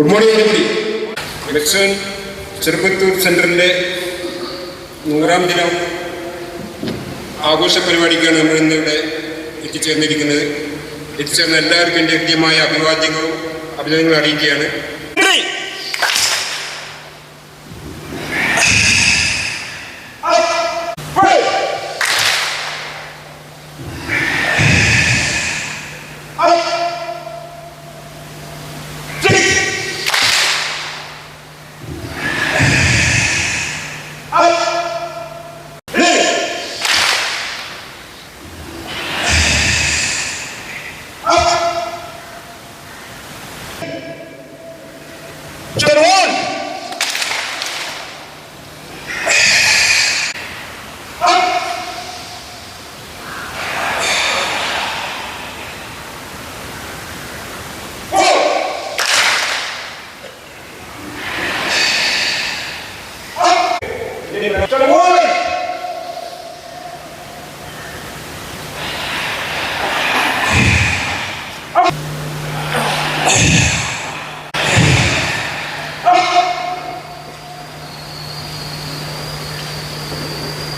Good morning everybody മെക്സൺ ചെറുപ്പത്തൂർ സെന്ററിന്റെ നൂറാം ദിനം ആഘോഷ പരിപാടിക്കാണ് നമ്മൾ ഇന്നിവിടെ എത്തിച്ചേർന്നിരിക്കുന്നത്. എത്തിച്ചേർന്ന എല്ലാവർക്കും എന്റെ കൃത്യമായ അഭിവാദ്യങ്ങളും അഭിനന്ദനങ്ങളും അറിയിക്കുകയാണ്.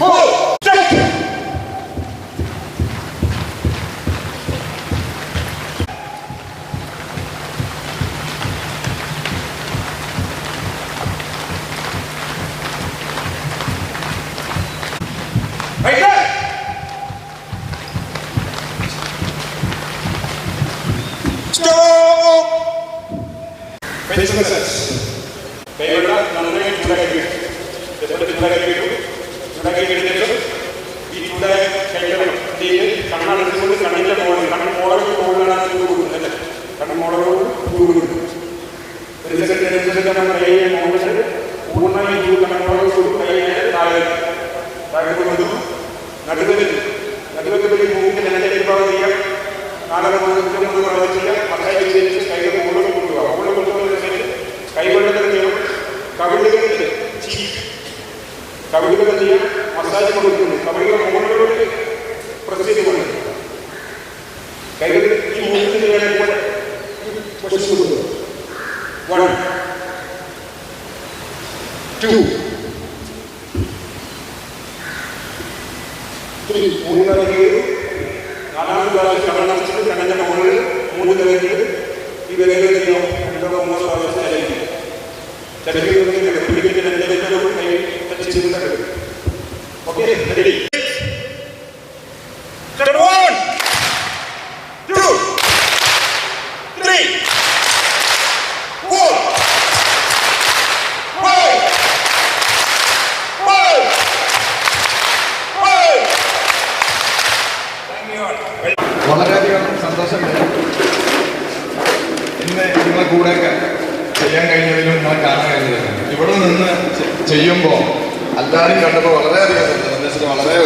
会。കണ്ണ് മോളോട് ചൂട് കൈയെ താഴെ താഴെ കൊണ്ടു നടുവത്തിൽ നടുവത്തിൽ മൂക്കിന്റെ നിലയിൽ ഭാഗം ചെയ്യാം നാലര മൂന്ന് പ്രവർത്തിക്കുക മക്കളെ വെച്ച് കൈകൾ മുകളിൽ കൊണ്ടുപോകാം മുകളിൽ കൊണ്ടുപോകുന്ന കവിളുകൾ ചെയ്യാൻ മസാജ് കൊടുക്കുന്നു കവിളുകൾ മുകളിലോട്ട് two, three, மூணு வரையில் நான்கு வரை கவனம் கடந்த ஒன்று மூணு வரையில் இவரையில் மூணு வரை சரி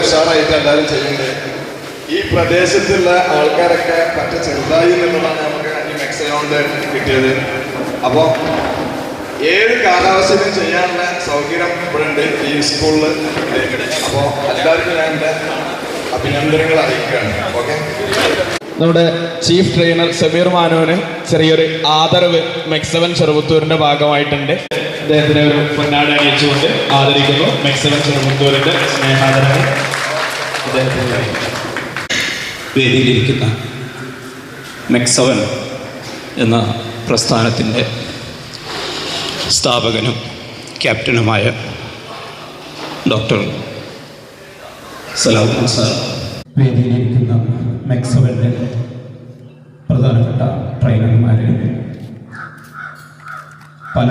ഉഷാറായിട്ട് എല്ലാവരും ചെയ്യുന്നുണ്ട്. ഈ പ്രദേശത്തുള്ള ആൾക്കാരൊക്കെ പറ്റ ചെറുതായി എന്നുള്ളതാണ് നമുക്ക് ഈ മെക്സയോണ്ട് കിട്ടിയത്. അപ്പോൾ ഏത് കാലാവസ്ഥയിലും ചെയ്യാനുള്ള സൗകര്യം ഇവിടെ ഈ സ്കൂളിൽ അപ്പോൾ എല്ലാവർക്കും ഞാൻ എന്റെ അഭിനന്ദനങ്ങൾ അറിയിക്കുകയാണ്. ഓക്കെ നമ്മുടെ ചീഫ് ട്രെയിനർ സമീർ മാനുവിന് ചെറിയൊരു ആദരവ് മെക്സവൻ ചെറുപുത്തൂരിന്റെ ഭാഗമായിട്ടുണ്ട്. അദ്ദേഹത്തിനെ ഒരു പൊന്നാട അണിയിച്ചുകൊണ്ട് ആദരിക്കുന്നു. മെക്സവൻ മുൻകൂറിന്റെ സ്നേഹാദരങ്ങൾ അദ്ദേഹത്തിന് വേദിയിലിരിക്കുന്ന മെക്സവൻ എന്ന പ്രസ്ഥാനത്തിന്റെ സ്ഥാപകനും ക്യാപ്റ്റനുമായ ഡോക്ടർ സലാഹുദ്ദീൻ സാർ. വേദിയിലിരിക്കുന്ന മെക്സവന്റെ പ്രധാനപ്പെട്ട ട്രെയിനർമാരെ പല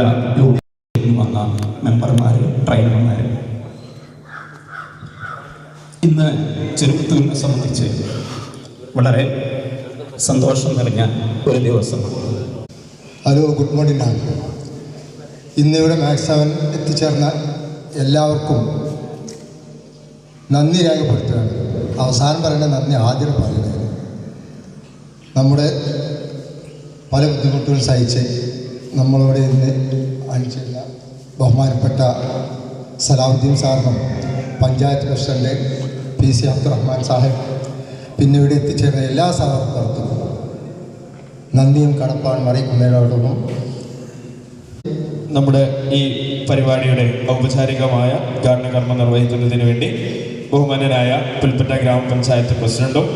മെമ്പർമാർ ട്രെയിനർമാർ ഇന്ന് ചെറുപ്പത്തൂരിനെ സംബന്ധിച്ച് വളരെ സന്തോഷം നിറഞ്ഞ ഒരു ദിവസം ഹലോ ഗുഡ് മോർണിംഗ് ആണ് ഇന്നിവിടെ മാക്സ് അവൻ എത്തിച്ചേർന്ന എല്ലാവർക്കും നന്ദി രേഖപ്പെടുത്തുകയാണ്. അവസാനം പറയേണ്ട നന്ദി ആദ്യം പറയുന്നത്. നമ്മുടെ പല ബുദ്ധിമുട്ടുകൾ സഹിച്ച് നമ്മളോട് ഇന്ന് അണിച്ചിരുന്ന ബഹുമാനപ്പെട്ട സലാഹുദ്ദീൻ സാറിനും panchayat president P C Abdurahman Sahib പിന്നെ ഇവിടെ എത്തിച്ചേർന്ന എല്ലാ സഹപ്രവർത്തകർക്കും നന്ദിയും കടപ്പാടും അറിയിക്കുന്നതിനോടൊപ്പം നമ്മുടെ ഈ പരിപാടിയുടെ ഔപചാരികമായ ഉദ്ഘാടന കർമ്മം നിർവഹിക്കുന്നതിന് വേണ്ടി ബഹുമാനനായ പുൽപ്പറ്റ ഗ്രാമപഞ്ചായത്ത് പ്രസിഡന്റും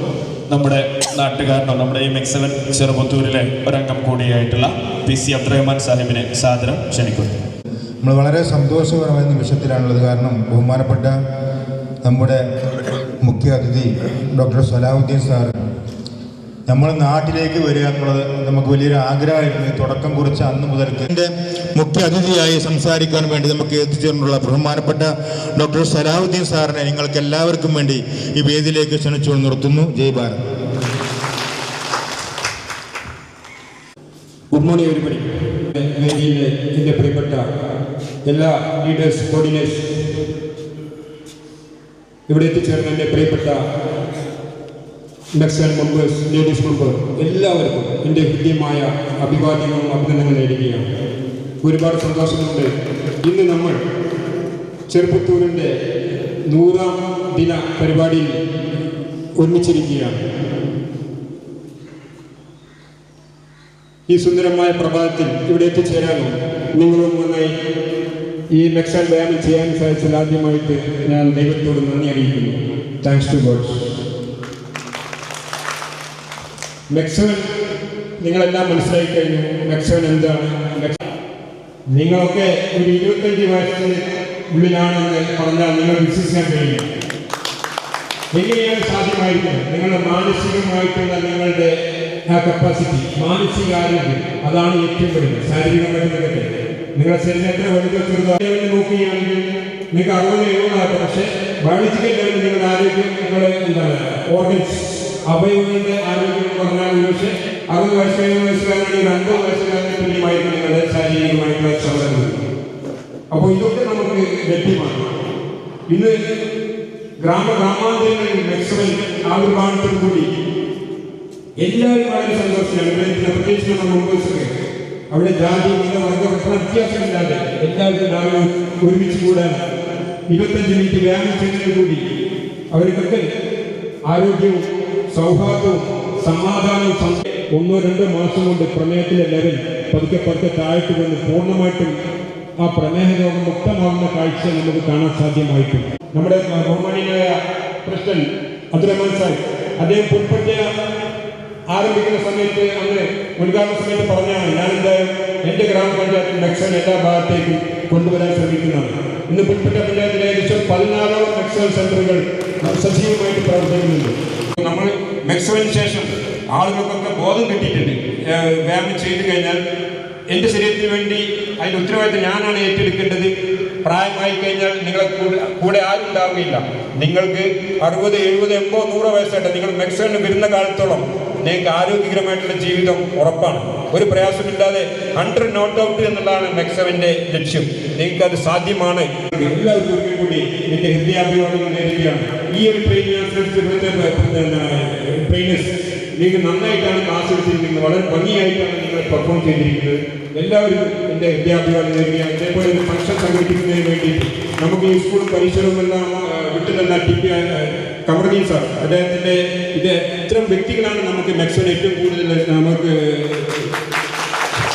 നമ്മുടെ നാട്ടുകാരനോ നമ്മുടെ ഈ മെക്സവൻ ചെറുപുത്തൂരിലെ ഒരംഗം കൂടിയായിട്ടുള്ള പി സി അബ്ദുറഹ്മാൻ സാഹിബിനെ സാദരം ക്ഷണിക്കുന്നു. നമ്മൾ വളരെ സന്തോഷകരമായ നിമിഷത്തിലാണുള്ളത്. കാരണം ബഹുമാനപ്പെട്ട നമ്മുടെ മുഖ്യ അതിഥി ഡോക്ടർ സലാഹുദ്ദീൻ സാർ. നമ്മൾ നാട്ടിലേക്ക് വരിക എന്നുള്ളത് നമുക്ക് വലിയൊരു ആഗ്രഹമായിരുന്നു. തുടക്കം കുറിച്ച അന്ന് മുതൽ എന്റെ മുഖ്യ അതിഥിയായി സംസാരിക്കാൻ വേണ്ടി നമുക്ക് എത്തിച്ചേർന്നുള്ള ബഹുമാനപ്പെട്ട ഡോക്ടർ സലാഹുദ്ദീൻ സാറിനെ നിങ്ങൾക്ക് എല്ലാവർക്കും വേണ്ടി ഈ വേദിയിലേക്ക് ക്ഷണിച്ചുകൊണ്ട് നിർത്തുന്നു. Jai Bharat. Good morning everybody വേദിയിലെ എന്റെ പ്രിയപ്പെട്ട എല്ലാ ലീഡേഴ്സ് കോർഡിനേഷൻ ഇവിടെ എത്തിച്ചേർന്ന എന്റെ പ്രിയപ്പെട്ട ഇൻഡക്ഷൻ മെമ്പേഴ്സ് ലേഡീസ് മെമ്പർ എല്ലാവർക്കും എന്റെ ഹൃദ്യമായ അഭിവാദ്യങ്ങളും അഭിനന്ദനങ്ങൾ നേടുകയാണ് ഒരുപാട് സന്തോഷമുണ്ട്. ഇന്ന് നമ്മൾ ചെറുപ്പത്തൂരിന്റെ നൂറാം ദിന പരിപാടിയിൽ ഒന്നിച്ചിരിക്കുകയാണ് ഈ സുന്ദരമായ പ്രഭാതത്തിൽ ഇവിടെ എത്തിച്ചേരാനും നിങ്ങളും നന്നായി ഈ മെക്സാൻ വ്യായാമം ചെയ്യാൻ സാധിച്ചതിൽ ആദ്യമായിട്ട് ഞാൻ ദൈവത്തോട് നന്ദി അറിയിക്കുന്നു. താങ്ക്സ് ടു ഗോഡ് മെക്സവൻ നിങ്ങളെല്ലാം മനസ്സിലാക്കി കഴിഞ്ഞു. മെക്സവൻ എന്താണ്? നിങ്ങളൊക്കെ ഒരു ഇരുപത്തഞ്ച് വയസ്സിന് ഉള്ളിലാണെന്ന് പറഞ്ഞാൽ നിങ്ങൾ വിശ്വസിക്കാൻ കഴിയും എങ്ങനെയാണ് സാധ്യമായിരിക്കുന്നത്? നിങ്ങളുടെ മാനസികമായിട്ടുള്ള നിങ്ങളുടെ ആ കപ്പാസിറ്റി മാനസികാരോഗ്യം അതാണ് ഏറ്റവും വലുത്. ശാരീരികമായിട്ട് നിങ്ങളുടെ ശരീരത്തെ വലുത് ചെറുതായി നോക്കുകയാണെങ്കിൽ നിങ്ങൾക്ക് അറുപത് എഴുപതാകട്ടെ പക്ഷെ ബയോളജിക്കൽ ലെവലിൽ നിങ്ങളുടെ ആരോഗ്യം നിങ്ങളുടെ എന്താണ് ഓർഗൻസ് അവയവങ്ങളുടെ ആരോഗ്യം എന്ന് പറഞ്ഞാൽ പക്ഷേ അറുപത് വയസ്സുകാരും വയസ്സുകാരാണെങ്കിൽ അൻപത് വയസ്സുകാരന് തുല്യമായിട്ട് നിങ്ങളുടെ ശാരീരികമായിട്ടുള്ള ക്ഷമതകൾ അപ്പോൾ ഇതൊക്കെ നമുക്ക് ലഭ്യമാണ്. ഇന്ന് ഗ്രാമ ഗ്രാമാന്തരങ്ങളിൽ മെക്സവൻ ആവിർഭാവത്തോടു കൂടി എല്ലാവരും വളരെ സന്തോഷമാണ് ഇവിടെ പ്രത്യേകിച്ച് നമ്മുടെ മുമ്പേഴ്സൊക്കെ അവിടെ ജാതി മത വർഗ വ്യത്യാസമില്ലാതെ എല്ലാവരും രാവിലെ ഒരുമിച്ച് കൂടാൻ ഇരുപത്തഞ്ച് മിനിറ്റ് വ്യായാമം ചെയ്യുന്നതിന് കൂടി അവർക്കൊക്കെ ആരോഗ്യവും സൗഹാർദ്ദവും സമാധാനവും ഒന്നോ രണ്ടോ മാസം കൊണ്ട് പ്രമേഹത്തിലെ ലെവൽ പതുക്കെ പതുക്കെ താഴ്ത്തു വന്ന് പൂർണമായിട്ടും ആ പ്രമേഹ രോഗം മുക്തമാകുന്ന കാഴ്ച നമുക്ക് കാണാൻ സാധ്യമായിട്ടുണ്ട്. നമ്മുടെ ബഹുമാനിയായ പ്രസിഡന്റ് അബ്ദുറഹ്മാൻ സാഹിബ് അദ്ദേഹം പുൽപ്പറ്റ ആരംഭിക്കുന്ന സമയത്ത് അന്ന് ഉദ്ഘാടന സമയത്ത് പറഞ്ഞാണ് ഞാൻ എന്തായാലും എന്റെ ഗ്രാമപഞ്ചായത്ത് നക്സൽ എല്ലാ ഭാഗത്തേക്കും കൊണ്ടുവരാൻ ശ്രമിക്കുന്നതാണ്. ഇന്ന് പുൽപ്പറ്റ പഞ്ചായത്തിൽ ഏകദേശം പതിനാലോളം നക്സൽ സെന്ററുകൾ സജീവമായിട്ട് പ്രവർത്തിക്കുന്നുണ്ട്. നമ്മൾ നക്സലിന് ശേഷം ആളുകൾക്കൊക്കെ ബോധം കിട്ടിയിട്ടുണ്ട്. വ്യായാമം ചെയ്തു കഴിഞ്ഞാൽ എന്റെ ശരീരത്തിന് വേണ്ടി അതിന്റെ ഉത്തരവാദിത്തം ഞാനാണ് ഏറ്റെടുക്കേണ്ടത്. പ്രായമായി കഴിഞ്ഞാൽ നിങ്ങളെ കൂടെ കൂടെ ആരും ഉണ്ടാവുകയില്ല. നിങ്ങൾക്ക് അറുപത് എഴുപത് എൺപത് നൂറ് വയസ്സായിട്ട് നിങ്ങൾ മെക്സിക്കോന് വരുന്ന കാലത്തോളം നിങ്ങൾക്ക് ആരോഗ്യകരമായിട്ടുള്ള ജീവിതം ഉറപ്പാണ്. ഒരു പ്രയാസമില്ലാതെ ഹൺഡ്രഡ് നോട്ട് ഔട്ട് എന്നുള്ളതാണ് മെക്സവിന്റെ ലക്ഷ്യം. നിങ്ങൾക്ക് അത് സാധ്യമാണ് എല്ലാവർക്കും കൂടി എന്റെ ഹൃദയാഭിമാനം നേരുകയാണ് ഈ ഒരു ട്രെയിനിങ് അനുസരിച്ച് ട്രെയിനേഴ്സ് നിങ്ങൾക്ക് നന്നായിട്ടാണ് ക്ലാസ് എടുത്തിരിക്കുന്നത്. വളരെ ഭംഗിയായിട്ടാണ് നിങ്ങൾ പെർഫോം ചെയ്തിരിക്കുന്നത്. എല്ലാവരും എന്റെ വിദ്യാഭ്യാസം നേരുകയാണ് അതേപോലെ ഒരു ഫംഗ്ഷൻ സംഘടിപ്പിക്കുന്നതിന് വേണ്ടി നമുക്ക് ഈ സ്കൂൾ പരിസരമെല്ലാം വിട്ടു തന്ന ടി പി കമർദീൻ സാർ അദ്ദേഹത്തിന്റെ ഇത് ഇത്തരം വ്യക്തികളാണ് നമുക്ക് മെക്സോൺ ഏറ്റവും കൂടുതൽ നമുക്ക്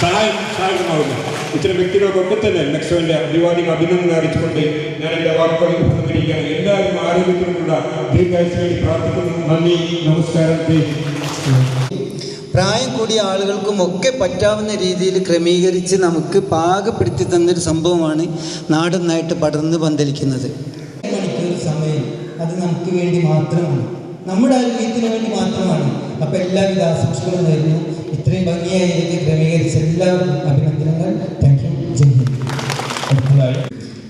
സഹായം സഹായകമാകുന്നത് ഇത്തരം വ്യക്തികൾക്കൊക്കെ തന്നെ മെക്സോന്റെ അഭിവാദികൾ അഭിനന്ദനം അറിയിച്ചുകൊണ്ട് ഞാൻ എന്റെ വാർത്തകളിൽ ഉപസംഹരിക്കുകയാണ് എല്ലാവരും ആരോഗ്യത്തിനുള്ള ദീർഘായുസ് വേണ്ടി പ്രാർത്ഥിക്കുന്നു. നന്ദി നമസ്കാരം. പ്രായം കൂടിയ ആളുകൾക്കും ഒക്കെ പറ്റാവുന്ന രീതിയിൽ ക്രമീകരിച്ച് നമുക്ക് പാകപ്പെടുത്തി തന്നൊരു സംഭവമാണ് നാടൊന്നായിട്ട് പടർന്ന് പന്തലിക്കുന്നത്. സമയം അത് നമുക്ക് വേണ്ടി മാത്രമാണ്. നമ്മുടെ ആരോഗ്യത്തിന് വേണ്ടി മാത്രമാണ്. അപ്പോൾ എല്ലാവിധ ആശംസകളും നേരുന്നു. ഇത്രയും ഭംഗിയായി എനിക്ക് ക്രമീകരിച്ച എല്ലാവർക്കും അഭിനന്ദനങ്ങൾ. താങ്ക് യു ജയ്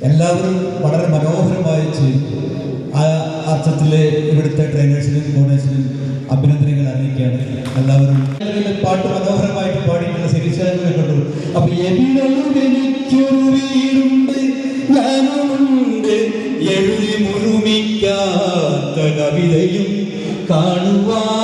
എല്ലാവരും വളരെ മനോഹരമായി ചെയ്തു ആ അർത്ഥത്തിൽ ഇവിടുത്തെ ട്രെയിനേഴ്സിനും കോണേഴ്സിനും അഭിനന്ദനങ്ങൾ അറിയിക്കുകയാണ് എല്ലാവരും പാട്ട് മനോഹരമായിട്ട് പാടിയിട്ടുള്ള സിരിച്ചാലും കണ്ടു. അപ്പൊ എനിക്കൊരു ഞാനുണ്ട് എഴുതി മുഴുമിക്കാത്ത കവിതയും കാണുവാനുണർന്ന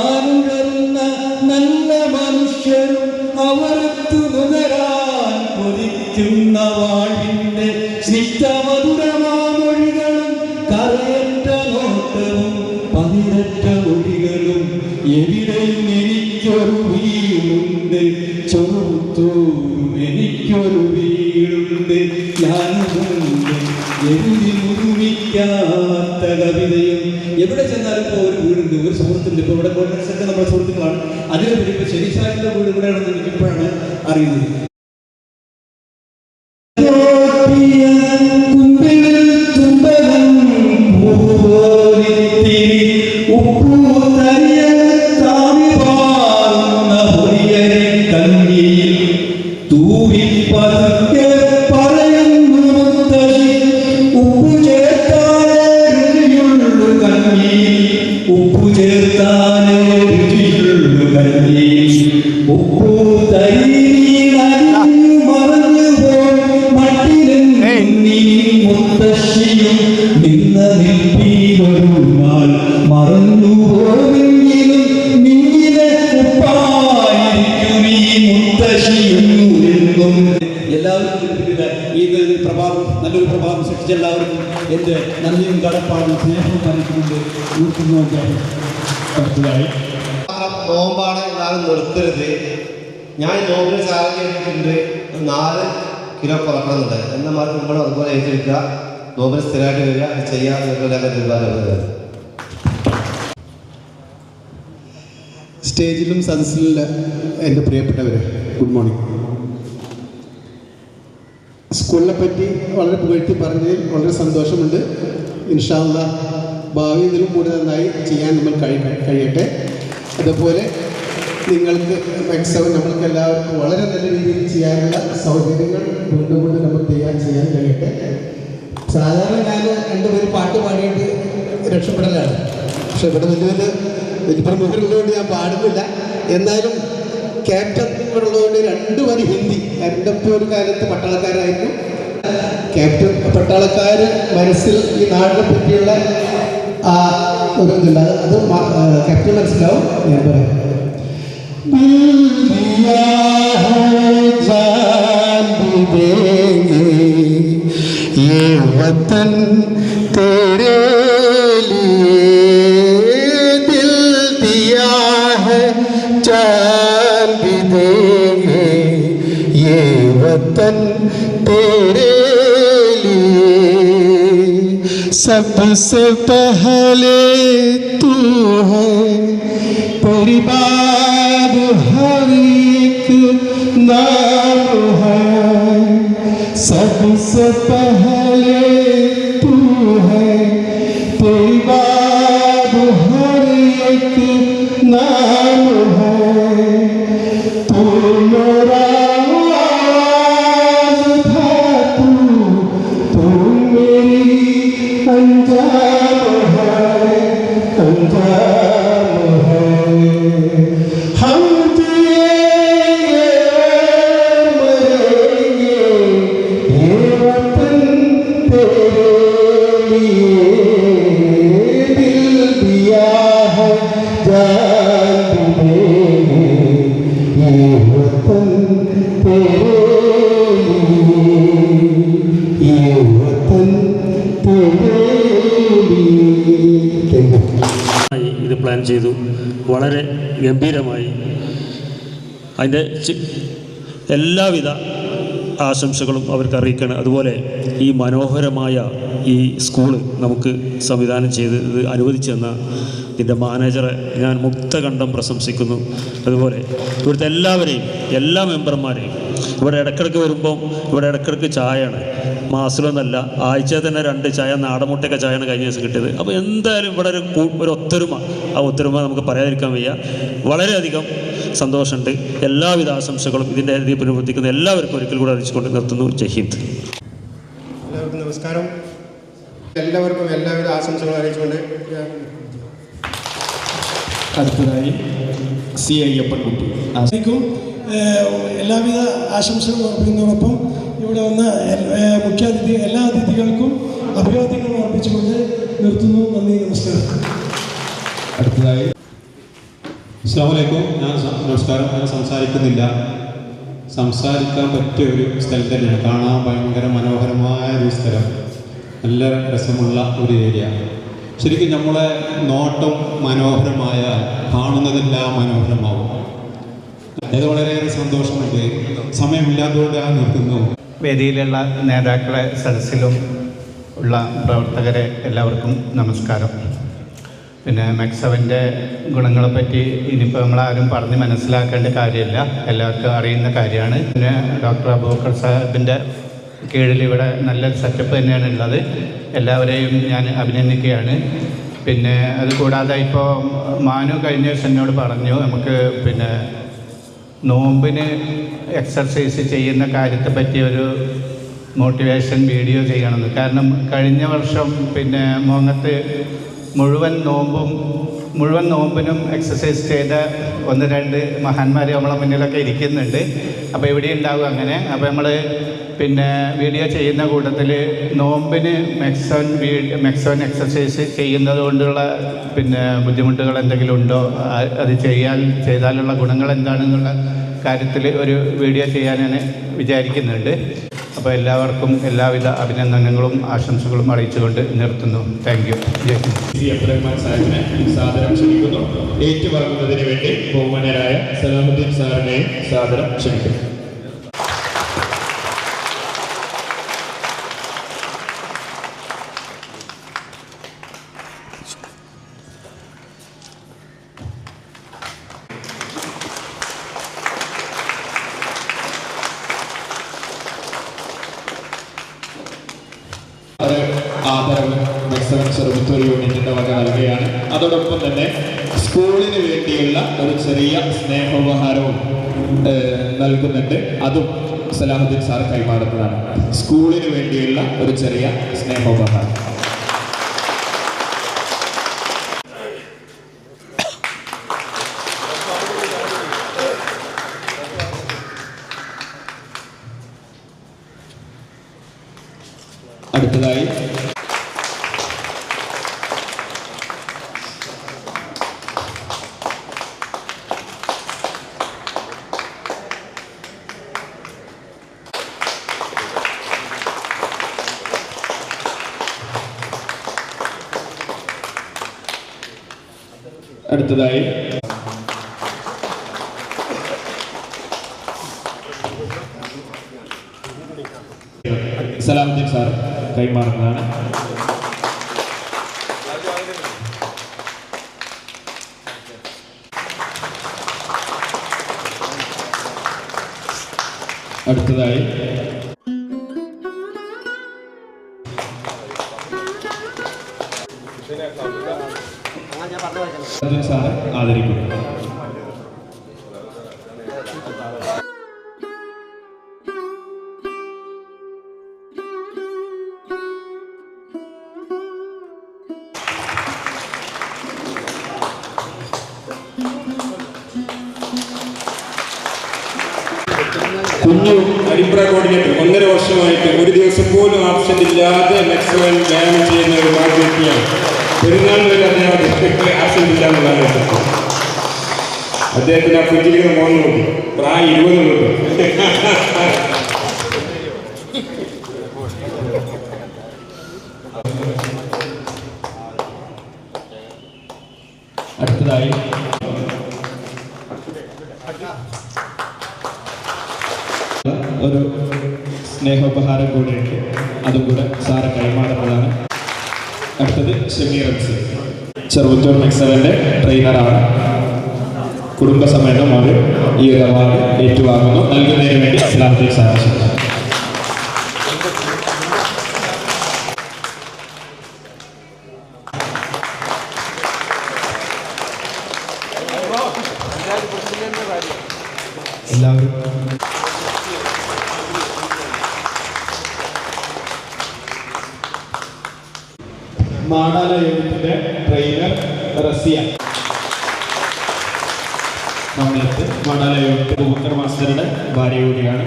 സുഹൃത്തുണ്ട്. ഇപ്പോൾ ഇവിടെ കോൺഗ്രസ് ഒക്കെ നമ്മുടെ സുഹൃത്തുക്കളാണ്. അതിനെ ഇപ്പോൾ ശരി സാഹിത്യ വീട് ഇവിടെയാണെന്ന് എനിക്കിപ്പോഴാണ് അറിയുന്നത്. നോമ്പാണ് എല്ലാവരും നിർത്തരുത്. ഞാൻ നോമ്പിന് ചാർജ് ചെയ്തിട്ടുണ്ട് നാല് കിലോ കുറക്കണമെന്നുണ്ട്. എന്നാൽ മാറി നിങ്ങളും അതുപോലെ ഏറ്റെടുക്കുക നോമ്പിന് സ്ഥിരമായിട്ട് വരിക. അത് തീരുമാനം സ്റ്റേജിലും സദസ്സിലുള്ള എന്റെ പ്രിയപ്പെട്ടവരെ ഗുഡ് മോർണിംഗ്. സ്കൂളിനെ പറ്റി വളരെ പുകഴ്ത്തി പറഞ്ഞതിൽ വളരെ സന്തോഷമുണ്ട്. ഇൻഷാല്ല ഭാവി ഇതിലും കൂടുതൽ നന്നായി ചെയ്യാൻ നമ്മൾ കഴി കഴിയട്ടെ. അതുപോലെ നിങ്ങൾക്ക് മാക്സിമം നമ്മൾക്ക് എല്ലാവർക്കും വളരെ നല്ല രീതിയിൽ ചെയ്യാനുള്ള സൗകര്യങ്ങൾ വീണ്ടും വീണ്ടും നമുക്ക് ചെയ്യാൻ ചെയ്യാൻ കഴിയട്ടെ. സാധാരണ ഞാൻ രണ്ടുപേര് പാട്ട് പാടിയിട്ട് രക്ഷപ്പെടലാണ്. പക്ഷെ ഇവിടെ വലിയ വലിയ വലിയ പ്രമുഖരുള്ളതുകൊണ്ട് ഞാൻ പാടുന്നില്ല. എന്നാലും ക്യാപ്റ്റൻ ഉള്ളതുകൊണ്ട് രണ്ട് വരി ഹിന്ദി. ഒപ്പം ഒരു കാലത്ത് പട്ടാളക്കാരായിരുന്നു. ക്യാപ്റ്റൻ പട്ടാളക്കാർ മനസ്സിൽ ഈ നാടിനെ പറ്റിയുള്ള ആ ഒരു ഇതുണ്ട് അത് അത് മ- ആ, ക്യാപ്റ്റൻ മനസ്സിലാവും ഞാൻ പറയാം ये वतन तेरे लिए दिल दिया है जान भी देंगे ये वतन तेरे सबसे पहले तू है। परिवार हर एक नाम है। सबसे पहले तू है। परिवार हर एक नाम है। तू വളരെ ഗംഭീരമായി. അതിന്റെ എല്ലാവിധ ആശംസകളും അവർക്ക് അറിയിക്കണം അതുപോലെ ഈ മനോഹരമായ ഈ സ്കൂൾ നമുക്ക് സംവിധാനം ചെയ്ത് ഇത് അനുവദിച്ചു തന്ന ഇതിന്റെ മാനേജറെ ഞാൻ മുക്തകണ്ഠം പ്രശംസിക്കുന്നു. അതുപോലെ ഇവിടുത്തെ എല്ലാവരെയും എല്ലാ മെമ്പർമാരെയും ഇവിടെ ഇടക്കിടക്ക് വരുമ്പോൾ ഇവിടെ ഇടക്കിടക്ക് ചായയാണ്. മാസത്തിലൊന്നല്ല ആഴ്ചയിൽ തന്നെ രണ്ട് ചായ നാടമുട്ടയൊക്കെ ചായയാണ് കഴിഞ്ഞ ദിവസം കിട്ടിയത്. അപ്പോൾ എന്തായാലും ഇവിടെ ഒരു ഒരു ഒത്തൊരുമ ആ ഒത്തൊരുമ നമുക്ക് പറയാതിരിക്കാൻ വയ്യ. വളരെയധികം സന്തോഷമുണ്ട്. എല്ലാവിധ ആശംസകളും ഇതിന്റെ രീതിയിൽ പുനർവർത്തിക്കുന്ന എല്ലാവർക്കും ഒരിക്കൽ കൂടെ അറിയിച്ചുകൊണ്ട് നിർത്തുന്നു. ജഹീദ് എല്ലാവർക്കും നമസ്കാരം. എല്ലാവർക്കും എല്ലാവിധ ആശംസകളും അറിയിച്ചുകൊണ്ട് അടുത്തതായി സി അയ്യപ്പൻകുട്ടി ആ. ക്കും എല്ലാവിധ ആശംസകളും അർപ്പിക്കുന്നതോടൊപ്പം ഇവിടെ വന്ന മുഖ്യാതിഥി എല്ലാ അതിഥികൾക്കും അഭിവാദ്യങ്ങൾ അർപ്പിച്ചുകൊണ്ട് നിർത്തുന്നു. നന്ദി നമസ്കാരം. അടുത്തതായി. അസ്സാമലൈക്കും ഞാൻ നമസ്കാരം. ഞാൻ സംസാരിക്കുന്നില്ല. സംസാരിക്കാൻ പറ്റിയ ഒരു സ്ഥലം തന്നെയാണ്. കാണാൻ ഭയങ്കര മനോഹരമായ ഒരു സ്ഥലം. നല്ല രസമുള്ള ഒരു ഏരിയ. ശരിക്കും നമ്മളെ നോട്ടം മനോഹരമായ കാണുന്നതെല്ലാം മനോഹരമാവും. അത് വളരെയേറെ സന്തോഷമുണ്ട് സമയമില്ലാത്തതുകൊണ്ട് ഞാൻ നിർത്തുന്നു. വേദിയിലുള്ള നേതാക്കളെ സദസ്സിലും ഉള്ള പ്രവർത്തകരെ എല്ലാവർക്കും നമസ്കാരം. പിന്നെ മെക്സവന്റെ ഗുണങ്ങളെപ്പറ്റി ഇനിയിപ്പോൾ നമ്മളാരും പറഞ്ഞ് മനസ്സിലാക്കേണ്ട കാര്യമില്ല. എല്ലാവർക്കും അറിയുന്ന കാര്യമാണ്. പിന്നെ ഡോക്ടർ അബൂബക്കർ സാഹിബിന്റെ കീഴിൽ ഇവിടെ നല്ല സെറ്റപ്പ് തന്നെയാണ് ഉള്ളത്. എല്ലാവരെയും ഞാൻ അഭിനന്ദിക്കുകയാണ്. പിന്നെ അതുകൂടാതെ ഇപ്പോൾ മാനു കഴിഞ്ഞ ദിവസം എന്നോട് പറഞ്ഞു നമുക്ക് പിന്നെ നോമ്പിന് എക്സർസൈസ് ചെയ്യുന്ന കാര്യത്തെ പറ്റിയ ഒരു മോട്ടിവേഷൻ വീഡിയോ ചെയ്യണമെന്ന്. കാരണം കഴിഞ്ഞ വർഷം പിന്നെ മോങ്ങത്ത് മുഴുവൻ നോമ്പും മുഴുവൻ നോമ്പിനും എക്സസൈസ് ചെയ്ത ഒന്ന് രണ്ട് മഹാന്മാർ നമ്മളെ മുന്നിലൊക്കെ ഇരിക്കുന്നുണ്ട്. അപ്പോൾ ഇവിടെ ഉണ്ടാവും അങ്ങനെ. അപ്പോൾ നമ്മൾ പിന്നെ വീഡിയോ ചെയ്യുന്ന കൂട്ടത്തിൽ നോമ്പിന് മെക്സോൺ മെക്സോൺ എക്സസൈസ് ചെയ്യുന്നത് കൊണ്ടുള്ള പിന്നെ ബുദ്ധിമുട്ടുകൾ എന്തെങ്കിലും ഉണ്ടോ? അത് ചെയ്യാൻ ചെയ്താലുള്ള ഗുണങ്ങൾ എന്താണെന്നുള്ള കാര്യത്തിൽ ഒരു വീഡിയോ ചെയ്യാനാണ് വിചാരിക്കുന്നുണ്ട്. അപ്പോൾ എല്ലാവർക്കും എല്ലാവിധ അഭിനന്ദനങ്ങളും ആശംസകളും അറിയിച്ചുകൊണ്ട് നിർത്തുന്നു. താങ്ക് യു അബ്ദുറഹ്മാൻ സാഹിബിനെ സാദരം ക്ഷണിക്കുന്നു. ഏറ്റുവാങ്ങുന്നതിന് വേണ്ടി ബഹുമാനരായ സലാമുദ്ദീൻ സാറിനെയും സാദരം ക്ഷണിക്കുന്നു. ആദരവ് എക്സലൻസ് ചെറുപുത്തൂർ യൂണിറ്റിന്റെ വക നൽകുകയാണ്. അതോടൊപ്പം തന്നെ സ്കൂളിന് വേണ്ടിയുള്ള ഒരു ചെറിയ സ്നേഹോപഹാരവും നൽകുന്നുണ്ട്. അതും സലാഹുദ്ദീൻ സാർ കൈമാറുന്നതാണ്. സ്കൂളിന് വേണ്ടിയുള്ള ഒരു ചെറിയ സ്നേഹോപഹാരം. അടുത്തതായി. സലാമുദ്ദീൻ സാർ കൈമാറുന്നതാണ്. അടുത്തതായി. അർജുൻ സാർ അദ്ദേഹത്തിന് ആ ഫ്രിഡ്ജിലിങ്ങനെ മോൻ നോക്കി പ്രായം ഇരുപത് അടുത്തതായി. ഒരു സ്നേഹോപഹാരം കൂടെയുണ്ട്. അതും കൂടെ സാറ് കൈമാറുന്നതാണ്. അടുത്തത് ഷമീർ അബ്സി ചെറുപത്തൂർ മെക്സവന്റെ ട്രെയിനറാണ് കുടുംബസമേതം അവർ ഈ ഒരു അവാർഡ് ഏറ്റുവാങ്ങുന്നു. നൽകുന്നതിന് വേണ്ടി ഇസ്ലാമത്തിൽ സാധിച്ചു എല്ലാവരും മാടാല യൂണിറ്റിന്റെ ട്രെയിനർ റസിയ. മാടാല യൂണിറ്റ് ബുക്കർ മാസ്റ്ററുടെ ഭാര്യ കൂടിയാണ്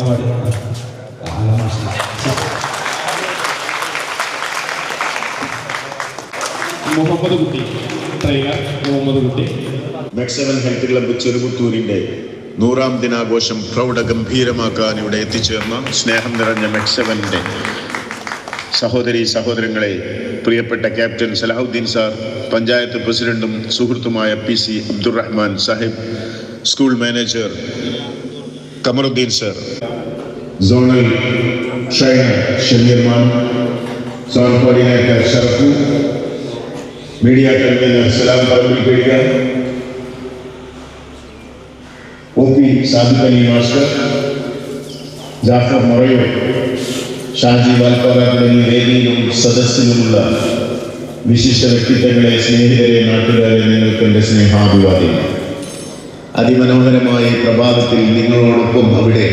അവാർഡ്. മുഹമ്മദ് കുട്ടി ട്രെയിനർ മുഹമ്മദ് കുട്ടി. മെക്സവൻ ഹെൽത്ത് ക്ലബ്ബ് ചെറുപുത്തൂരിന്റെ നൂറാം ദിനാഘോഷം പ്രൗഢഗംഭീരമാക്കാൻ ഇവിടെ എത്തിച്ചേർന്ന സ്നേഹം നിറഞ്ഞ മെക്സവന്റെ സഹോദരി സഹോദരങ്ങളെ പ്രിയപ്പെട്ട ക്യാപ്റ്റൻ സലാഹുദ്ദീൻ സാർ പഞ്ചായത്ത് പ്രസിഡന്റും സുഹൃത്തുമായ P C Abdurahman Sahib school manager Kamaruddin sir. Zonal trainer Shameer മാൻ zone coordinator Sharafu media convener Salam Parambil പേടിക O P Sadiq Ali master Jafar മൊറയോ Shaji Valparai തുടങ്ങിയ വേദിയിലും സദസ്സിലുമുള്ള വിശിഷ്ട വ്യക്തിത്വങ്ങളെ സ്നേഹിതരെ നാട്ടുകാരെ നിങ്ങൾക്ക് എന്റെ സ്നേഹാഭിവാദ്യം. അതിമനോഹരമായ പ്രഭാതത്തിൽ നിങ്ങളോടൊപ്പം അവിടെ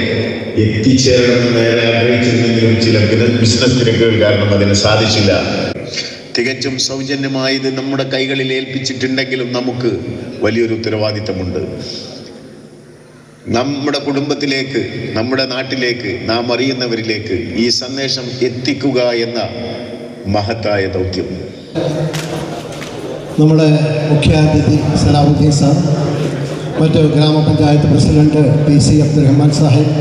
എത്തിച്ചേരണമെന്ന് നേരെ ആഗ്രഹിച്ചിരുന്നെങ്കിലും ചില ബിസിനസ് തിരക്കുകൾ കാരണം അതിന് സാധിച്ചില്ല. തികച്ചും സൗജന്യമായത് നമ്മുടെ കൈകളിൽ ഏൽപ്പിച്ചിട്ടുണ്ടെങ്കിലും നമുക്ക് വലിയൊരു ഉത്തരവാദിത്തമുണ്ട്. നമ്മുടെ കുടുംബത്തിലേക്ക് നമ്മുടെ നാട്ടിലേക്ക് നാം അറിയുന്നവരിലേക്ക് ഈ സന്ദേശം എത്തിക്കുക എന്ന മഹത്തായ ദൗത്യം. നമ്മുടെ മുഖ്യാതിഥി സലാമുദ്ദീൻ സാർ മറ്റ് ഗ്രാമപഞ്ചായത്ത് president P C Abdurahman Sahib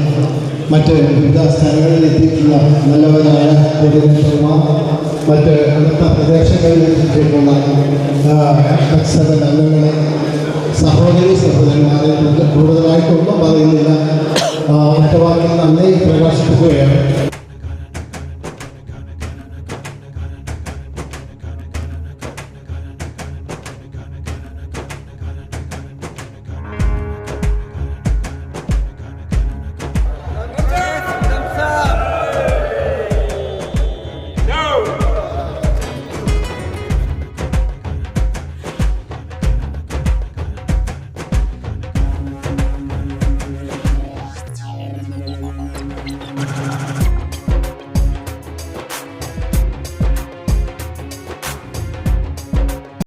മറ്റ് വിവിധ സ്ഥലങ്ങളിൽ എത്തിയിട്ടുള്ള നല്ലവരായ പൊതുമാർ മറ്റ് അടുത്ത പ്രദേശങ്ങളിൽ എത്തിയിട്ടുള്ള അംഗങ്ങളെ സഹോദരി സഹോദരന്മാരെ